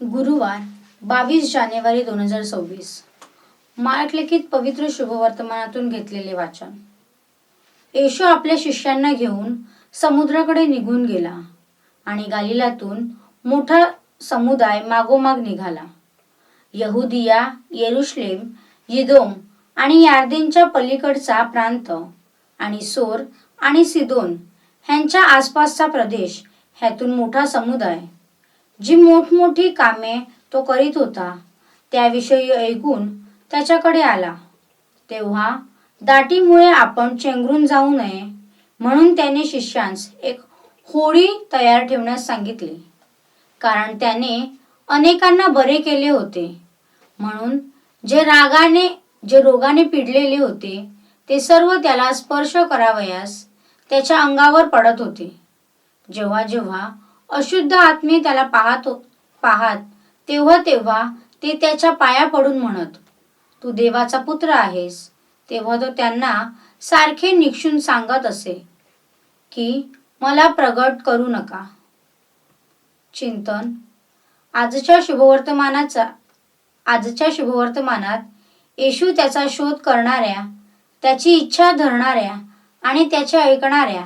गुरुवार बावीस जानेवारी दोन हजार सव्वीस. माळकलिखित पवित्र शुभवर्तमानातून घेतलेले वाचन. येशू आपल्या शिष्यांना घेऊन समुद्राकडे निघून गेला आणि गालिलातून मोठा समुदाय मागोमाग निघाला. यहुदिया येरुशलेम ยิ दोम आणि यार्देनच्या पलीकडचा प्रांत आणि सोर आणि सिदोन ह्यांच्या आसपासचा प्रदेश ह्यातून मोठा समुदाय जी मोठमोठी कामे तो करीत होता त्याविषयी ऐकून त्याच्याकडे आला. तेव्हा दाटीमुळे आपण चेंगरून जाऊ नये म्हणून त्याने शिष्यांस एक होळी तयार ठेवण्यास सांगितली. कारण त्याने अनेकांना बरे केले होते. म्हणून जे रागाने जे रोगाने पिडलेले होते ते सर्व त्याला स्पर्श करावयास त्याच्या अंगावर पडत होते. जेव्हा जेव्हा अशुद्ध आत्मे त्याला पाहत पाहत पाहात. तेव्हा तेव्हा ते त्याच्या पाया पडून म्हणत तू देवाचा पुत्र आहेस. तेव्हा तो त्यांना सारखे निक्षून सांगत असे की मला प्रगट करू नका. चिंतन. आजच्या शुभवर्तमानाचा आजच्या शुभवर्तमानात येशू त्याचा शोध करणाऱ्या त्याची इच्छा धरणाऱ्या आणि त्याचे ऐकणाऱ्या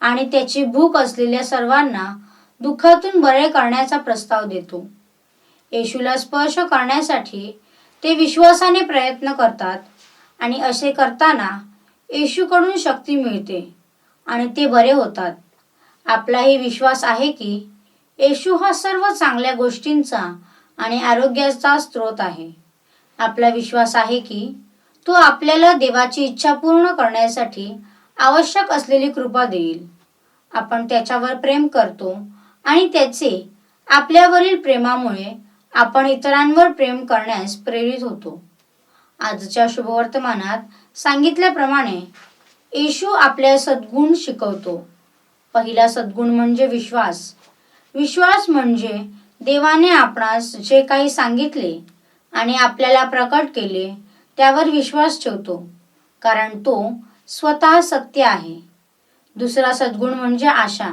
आणि त्याची भूक असलेल्या सर्वांना दुःखातून बरे करण्याचा प्रस्ताव देतो. येशूला स्पर्श करण्यासाठी ते विश्वासाने प्रयत्न करतात आणि असे करताना येशूकडून शक्ती मिळते आणि ते बरे होतात. आपलाही विश्वास आहे की येशू हा सर्व चांगल्या गोष्टींचा आणि आरोग्याचा स्रोत आहे. आपला विश्वास आहे की तो आपल्याला देवाची इच्छा पूर्ण करण्यासाठी आवश्यक असलेली कृपा देईल. आपण त्याच्यावर प्रेम करतो आणि त्याचे आपल्यावरील प्रेमामुळे आपण इतरांवर प्रेम करण्यास प्रेरित होतो. आजच्या शुभवर्तमानात सांगितल्याप्रमाणे येशू आपल्या सद्गुण शिकवतो. पहिला सद्गुण म्हणजे विश्वास. विश्वास म्हणजे देवाने आपणास जे काही सांगितले आणि आपल्याला प्रकट केले त्यावर विश्वास ठेवतो कारण तो स्वतः सत्य आहे. दुसरा सद्गुण म्हणजे आशा.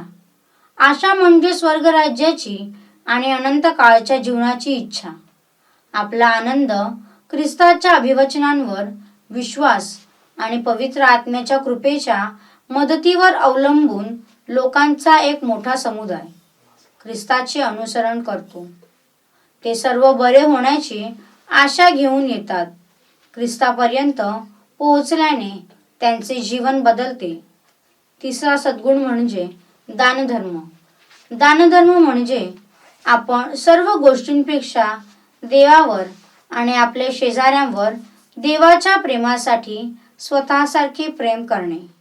आशा म्हणजे स्वर्गराज्याची आणि अनंत काळच्या जीवनाची इच्छा. आपला आनंद ख्रिस्ताच्या अभिवचनांवर विश्वास आणि पवित्र आत्म्याच्या कृपेच्या मदतीवर अवलंबून लोकांचा एक मोठा समुदाय. ख्रिस्ताचे अनुसरण करतो. ते सर्व बरे होण्याची आशा घेऊन येतात. ख्रिस्तापर्यंत पोहोचल्याने त्यांचे जीवन बदलते. तिसरा सद्गुण म्हणजे दानधर्म. दानधर्म म्हणजे आपण सर्व गोष्टींपेक्षा देवावर आणि आपल्या शेजाऱ्यांवर देवाच्या प्रेमासाठी स्वतःसारखे प्रेम करणे.